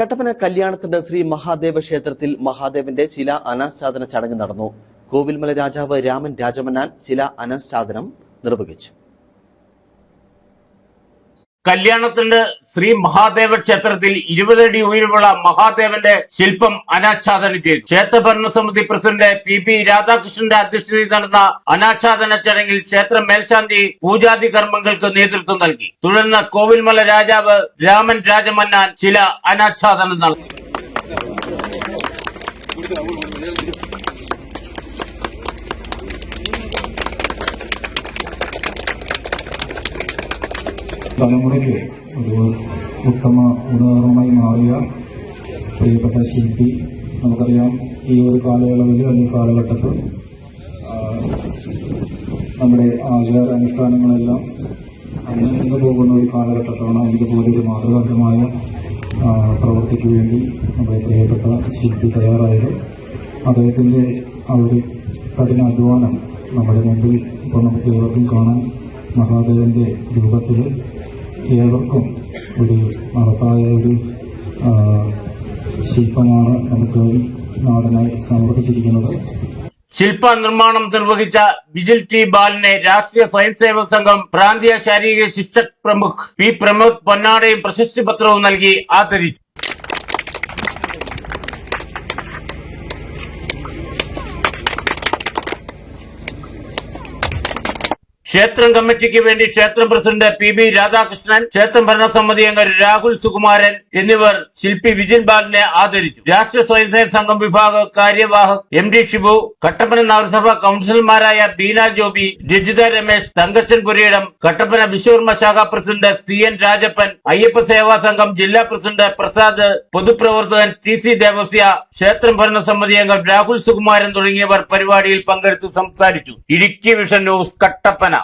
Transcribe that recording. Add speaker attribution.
Speaker 1: കട്ടപ്പന കല്യാണത്തിന്റെ ശ്രീ മഹാദേവ ക്ഷേത്രത്തിൽ മഹാദേവന്റെ ശില അനാച്ഛാദന ചടങ്ങ് നടന്നു. കോവിൽമല രാജാവ് രാമൻ രാജമന്നാൻ ശില അനാച്ഛാദനം നിർവഹിച്ചു.
Speaker 2: കല്യാണത്തിന്റെ ശ്രീ മഹാദേവ ക്ഷേത്രത്തിൽ ഇരുപതടി ഉയരമുള്ള മഹാദേവന്റെ ശില്പം അനാച്ഛാദനം ചെയ്തു. ക്ഷേത്ര ഭരണസമിതി പ്രസിഡന്റ് പി പി രാധാകൃഷ്ണന്റെ അധ്യക്ഷതയിൽ നടന്ന അനാച്ഛാദന ചടങ്ങിൽ ക്ഷേത്ര മേൽശാന്തി പൂജാതി കർമ്മങ്ങൾക്ക് നേതൃത്വം നൽകി. തുടർന്ന് കോവിൽമല രാജാവ് രാമൻ രാജമന്നാൻ ചില അനാച്ഛാദനം നടത്തി.
Speaker 3: തലമുറയ്ക്ക് ഒരു ഉത്തമ ഉദാഹരണമായി മാറിയ പ്രിയപ്പെട്ട ശില്പി നമുക്കറിയാം ഈ ഒരു കാലയളവിൽ അല്ലെങ്കിൽ കാലഘട്ടത്തിൽ നമ്മുടെ ആചാരാനുഷ്ഠാനങ്ങളെല്ലാം അങ്ങനെ പോകുന്ന ഒരു കാലഘട്ടത്താണ് പോലെ ഒരു മാതൃകാപരമായ പ്രവൃത്തിക്ക് വേണ്ടി നമ്മുടെ പ്രിയപ്പെട്ട ശില്പി തയ്യാറായത്. അദ്ദേഹത്തിന്റെ ആ ഒരു കഠിന അധ്വാനം നമ്മുടെ മുമ്പിൽ ഇപ്പോൾ നമുക്ക് ഏവർക്കും കാണാൻ മഹാദേവന്റെ രൂപത്തിൽ ഏവർക്കും ഒരു മഹത്തായ ഒരു ശില്പമാണ് നമുക്ക് നാടിനായി സമർപ്പിച്ചിരിക്കുന്നത്.
Speaker 2: ശില്പ നിർമ്മാണം നിർവഹിച്ച വിജിൽ ടി ബാലിനെ രാഷ്ട്രീയ സ്വയം സേവക സംഘം പ്രാന്തീയ ശാരീരിക ശിക്ഷക് പ്രമുഖ് പി പ്രമോദ് പൊന്നാടയും പ്രശസ്തി പത്രവും നൽകി ആദരിച്ചു. ക്ഷേത്രം കമ്മിറ്റിക്ക് വേണ്ടി ക്ഷേത്രം പ്രസിഡന്റ് പി ബി രാധാകൃഷ്ണൻ ക്ഷേത്രം ഭരണസമിതി അംഗം രാഹുൽ സുകുമാരൻ എന്നിവർ ശില്പി വിജിൻ ബാലിനെ ആദരിച്ചു. രാഷ്ട്രീയ സ്വയംസേവ സംഘം വിഭാഗ കാര്യവാഹക് എം ഡി ഷിബു കട്ടപ്പന നഗരസഭ കൌൺസിലർമാരായ ബീന ജോബി രജിത രമേശ് തങ്കച്ചൻ പുരയിടം കട്ടപ്പന വിശ്വകർമ്മ ശാഖ president C N Rajappan Ayyappa Seva Sangham ജില്ലാ പ്രസിഡന്റ് പ്രസാദ് പൊതുപ്രവർത്തകൻ ടി സി ദേവസ്യ ക്ഷേത്രം ഭരണസമിതി അംഗം രാഹുൽ സുകുമാരൻ തുടങ്ങിയവർ പരിപാടിയിൽ പങ്കെടുത്തു സംസാരിച്ചു. Idukki vision news Kattappana.